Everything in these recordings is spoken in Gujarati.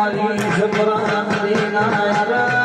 મારી છપરાની નાયર.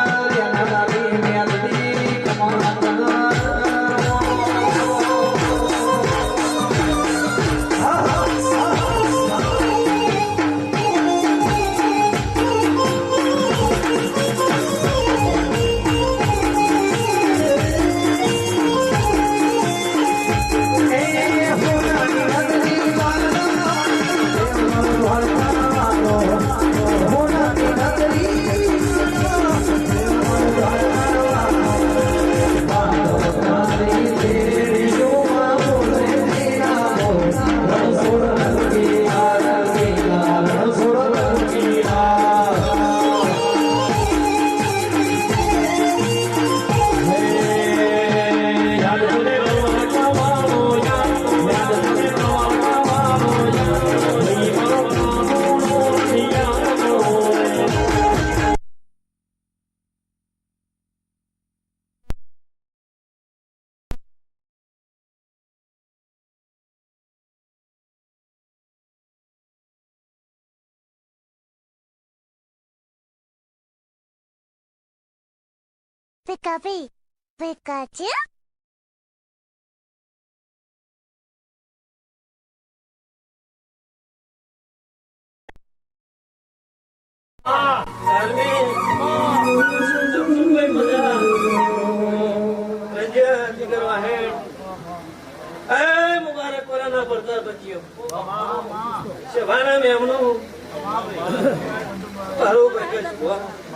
Pikapi, Pikachu? મારી પંચો આ મેરડીના વાયકે આયેલા મેમનું ખૂબ સારું એ સભાવાળું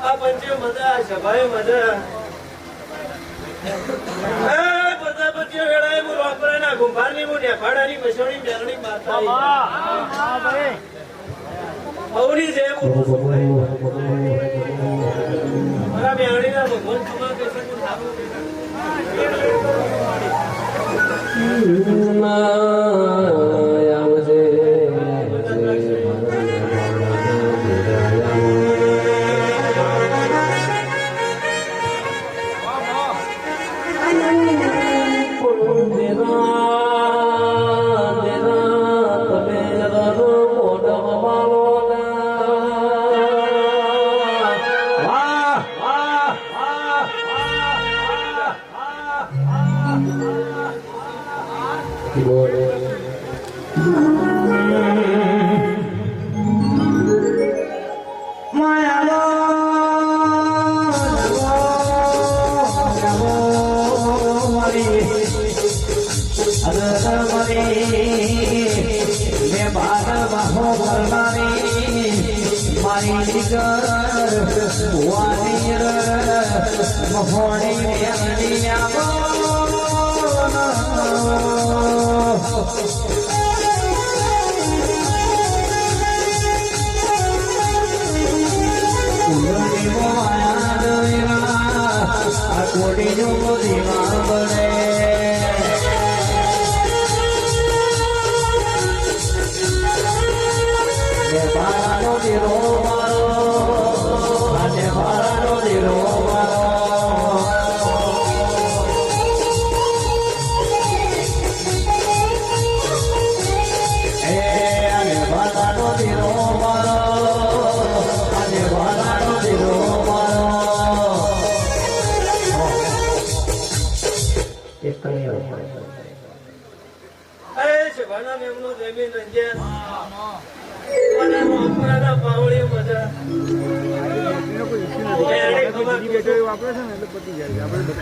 આ પંચે મજા સભાએ મજા. એ બધા પંચે વેળાએ હું વાપરાના ગુંભારની હું નેફાડાની મસોણી મેરણી માતા હવની છે મારા સારું દીકર ભુવાની મહોણી મેલડી આવડી મજા. વાપરે છે ને છે આપણે બધી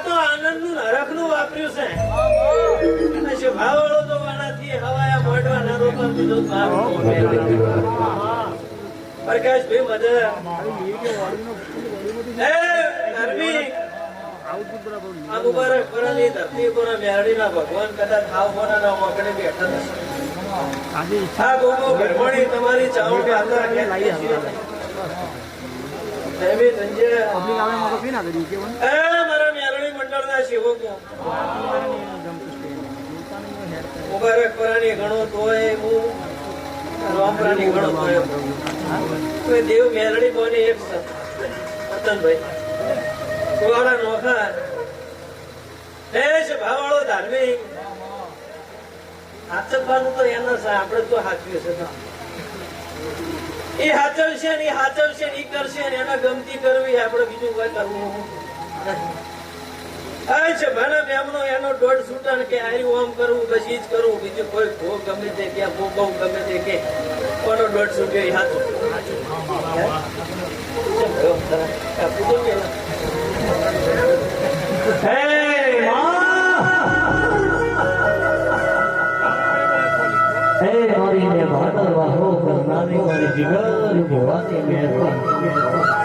તો આનંદનું હરખનું વાપર્યું છે સ્વભાવવાળો તો વાળાથી પ્રકાશભાઈ મજા. આ મુબારક પરાની ધરતી પર મેરડીના ભગવાન કદાચ હાવ બોનાના બેઠા નથી આ ગોગો તમારી પાત્ર સંજય. એ મારા મેરડી મંડળના સેવકો. મુબારક પરાની ગણો તોય હું રામપરાની ગણો તોય દેવ મેરણી બોની એક છે. વતનભાઈ કુવાડા નોખા દેશ ભાવાળો ધાર્મિક. હાચવવાનું તો એનો છે આપણે તો હાચવ્યું છે એ હાચવશે ને એ હાચવશે ને એ કરશે ને એને ગમતી કરવી આપણે બીજું કોઈ કરવું છે ભાના બેમનો એનો દોઢ છૂટણ કે આર્યું આમ કરવું બસ જ કરવું બીજું કોઈ ભોગ ગમે તે કે બહુ ગમે તે કે કોનો દોઢ છૂટ્યો એ હાચું? ભાદર વાહો કરનારી મારી જીગર ભોળાની મહેરબાની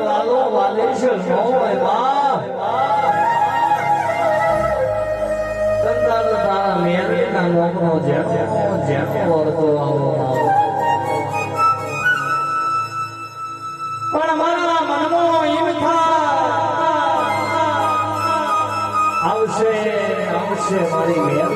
લાલો વર્તો આવો પણ મારા આવશે આવશે મારી મેલડી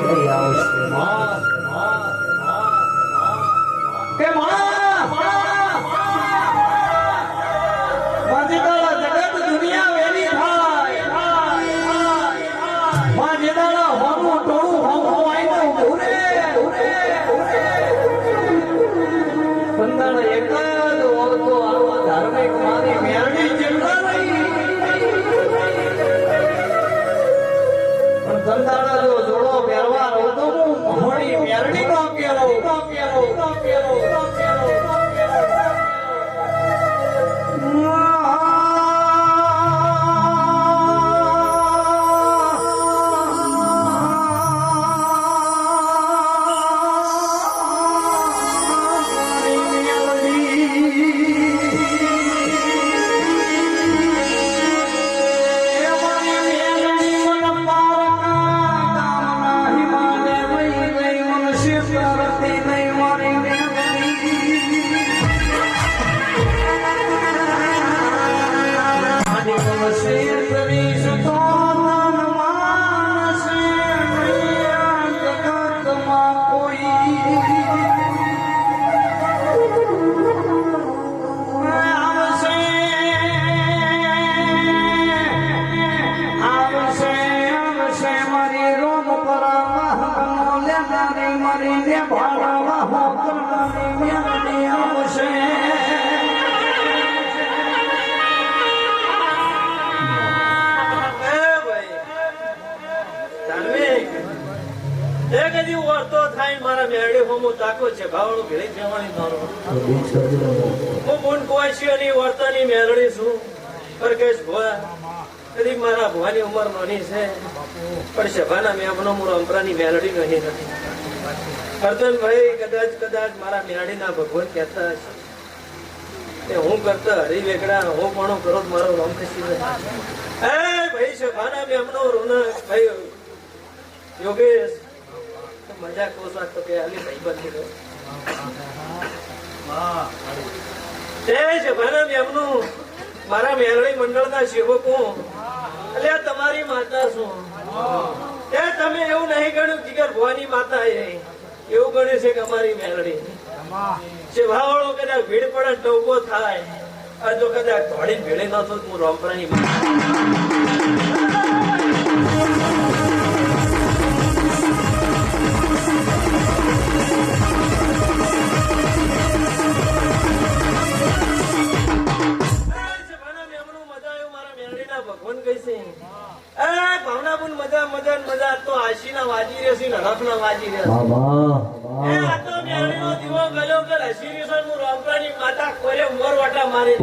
હું બુન કુવાસીઓની વર્તની મેરડી છું. પરકેશ ભુવા કદી મારા ભુવાની ઉંમર નાની છે, પણ સભાના મેમનો હું રંપરાની મેલડી નહીં નથી. હરધનભાઈ કદાચ કદાચ મારા મેરડીના ભગવાન કહેતા હશે. હું કરતા હરી વેકડા, હું પણ કરો મારો રમ ખસી એ ભાઈ, સભાના મેમનો રોનક ભાઈ, યોગેશ મજા ઓછા તો કે આલી ભાઈ બંધી તે સભાના એમનું, મારા મેલડી મંડળના સેવકો. એટલે તમારી માતા શું? તે તમે એવું નહીં ગણ્યું જીગર ભવાની માતા એ. એવું ગણ્યું છે કે અમારી મેલડી સેવાવાળો કદાચ ભીડ પડે ટોકો થાય. આ જો કદાચ ધોળીને ભેળે ન થતો હું રોમપરાની માતા. કહીશે એ ભાવનાબુન મજા મજા મજા. તો આશીના વાજી રહેશે ને હરખના વાજી રહેશે મામા એ આ તો મેળીનો દીવો ગયો કે હસી રહ્યો હું રોમપરાની માતા કોરે મોર વાટા મારી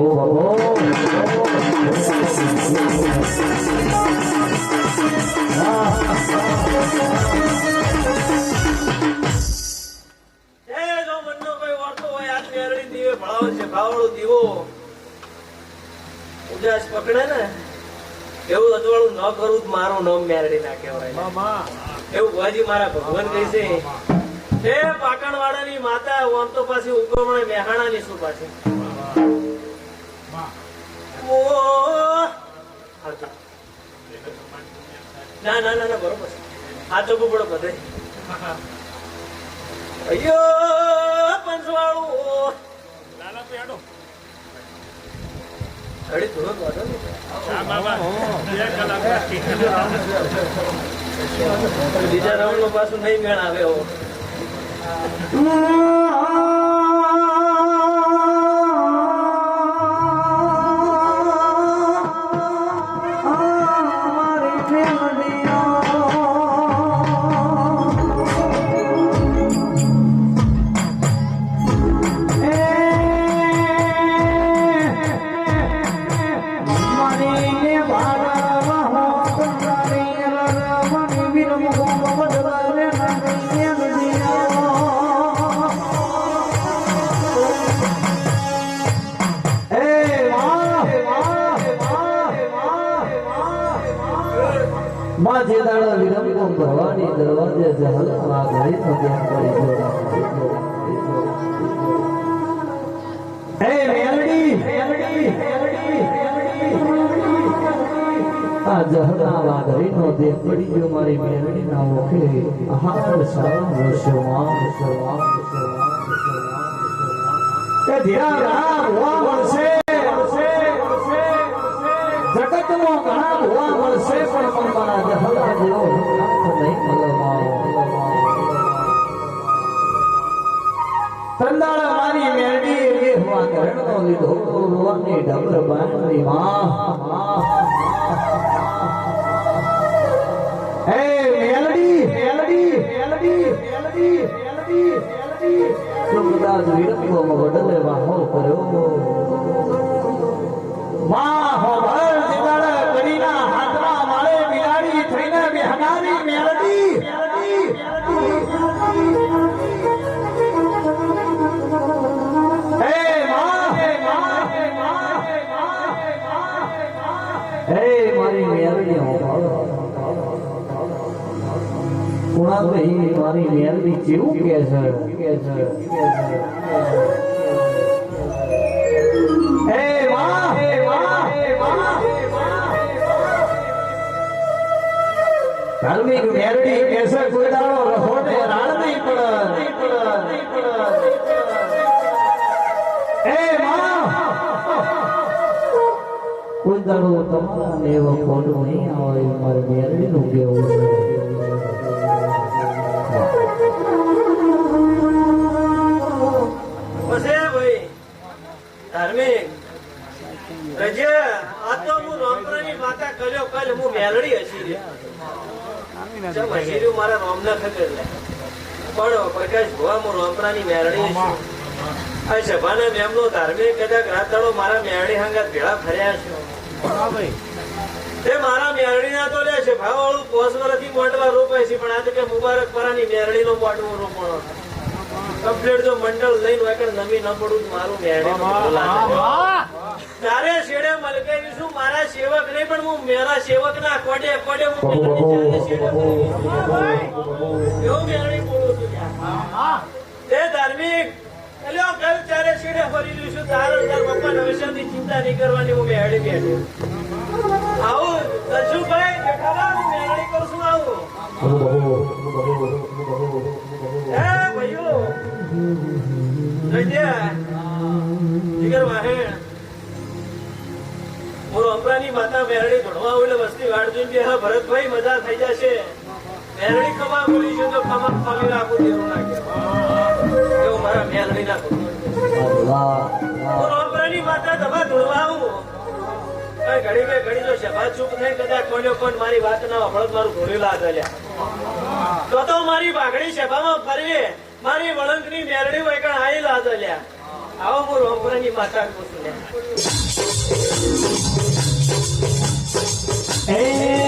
ભણાવો છે ભાવડો દીવો. ઉજાસ પકડે ને. એવું અજવાળું ન કરું જ મારું નામ મેરડી ના કહેવાય. એવું ભુવાજી મારા ભગવાન કહે છે એ પાટણવાડાની માતા આમ તો પાછી ઉગમણે મેહાણાની શું પાછી. હા ના ના ના ના, બરોબર. આ તો બબડો બધે. અયો, પંચવાળું. લાલા નહીં. બીજા રાઉન્ડ નો પાછું નહીં મેળ આવે એવો. જે દાડા વિરમકો ભવાની દરવાજે જહલમાં ઘડી તો ત્યાં કરી જો મેલડી મેલડી મેલડી આ વાઘરીનો દેહ પડી ગયો મારી મેરડી ના મળશે જગતમાં ઘણા ભોવા મળશે પણ પણ મારા જહલા જેવો નહીં તંદાળ મારી મેલડી એ હવા કરણનો લીધો રોવાની ડબર બાંધી માં વાહો કર્યો વાહ કુણાભાઈ મારી મેરડી કેવું કે છે ધાર્મિક મેરડી કેસે કોઈ દાડો રહોડે રાડ નહીં પડે હે માં! કોઈ દાડો તમારા કેવું ભાઈ, ધાર્મિક. રજા આ તો હું રોમપરાની માતા કર્યો, કાલે હું મેલડી હસી ચમ મારા રોમના ખબર પણ પ્રકાશ ભુવા હું રોમપરાની મેલડી આ સભાના મેમનો ધાર્મિક કદાચ રાતડો મારા મેરડી હંગાત ભેળા ફર્યા છે. તે મારા મેરડીના તો લે છે. ભાવાળું પોસ વર્ષથી મોટવા રોપાય છે પણ આ તો કે મુબારક પરાની મેરડીનો મોટવો રોપણો કમ્પ્લીટ જો મંડળ લઈને હોય નમી ન પડું તો મારું મેળે તારે શેડે મલકાવીશું મારા સેવક નહીં પણ હું મેરા સેવક ના કોડે કોડે હું કેવું એવું મેરડી બોલું છું તે ધાર્મિક અલ્યો કલ ચારે શેડે ફરી લઈશું તારો તાર પપ્પા નવેસરની ચિંતા નહીં કરવાની હું મેળવી બેઠું આવું દર્શુભાઈ જેઠાલાલ મેરડી કરું છું આવું વાડજીને કે હા, ભરતભાઈ મજા થઈ જશે. મેલડી કમા બોલી છે તો કમા ખમી રાખું તેવું લાગે. એવું મારા મેલડી ના કરું હું રોપરાની માતા તમારે ધોળવા આવું ઘડી બે ઘડી જો સભા ચૂપ થઈ કદાચ કોને પણ મારી વાત ના વખત મારું ધોરેલા ચાલ્યા તો તો મારી બાગડી સભામાં ફરવી મારી વળંકની મેરડી હોય કણ આવી લાજ લ્યા. આવો હું રોપરાની માતા કહું છું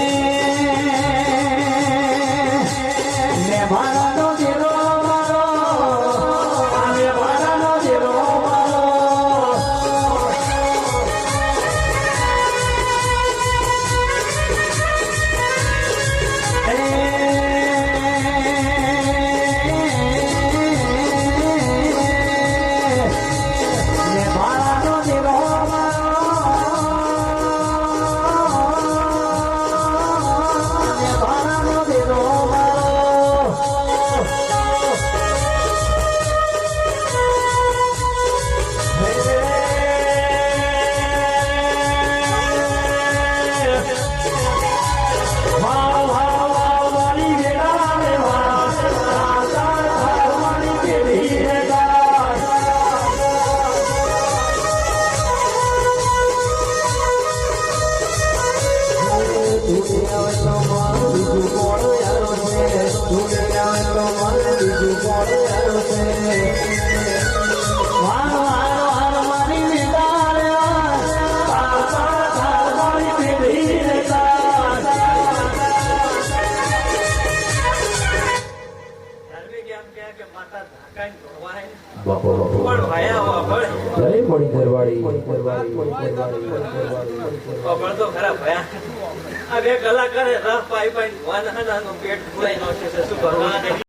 બે કલાકારે રફ પાઈ પાઈ ધોવાના ના પેટ ફૂલાઈ નાખે છે. શું કરવાનું?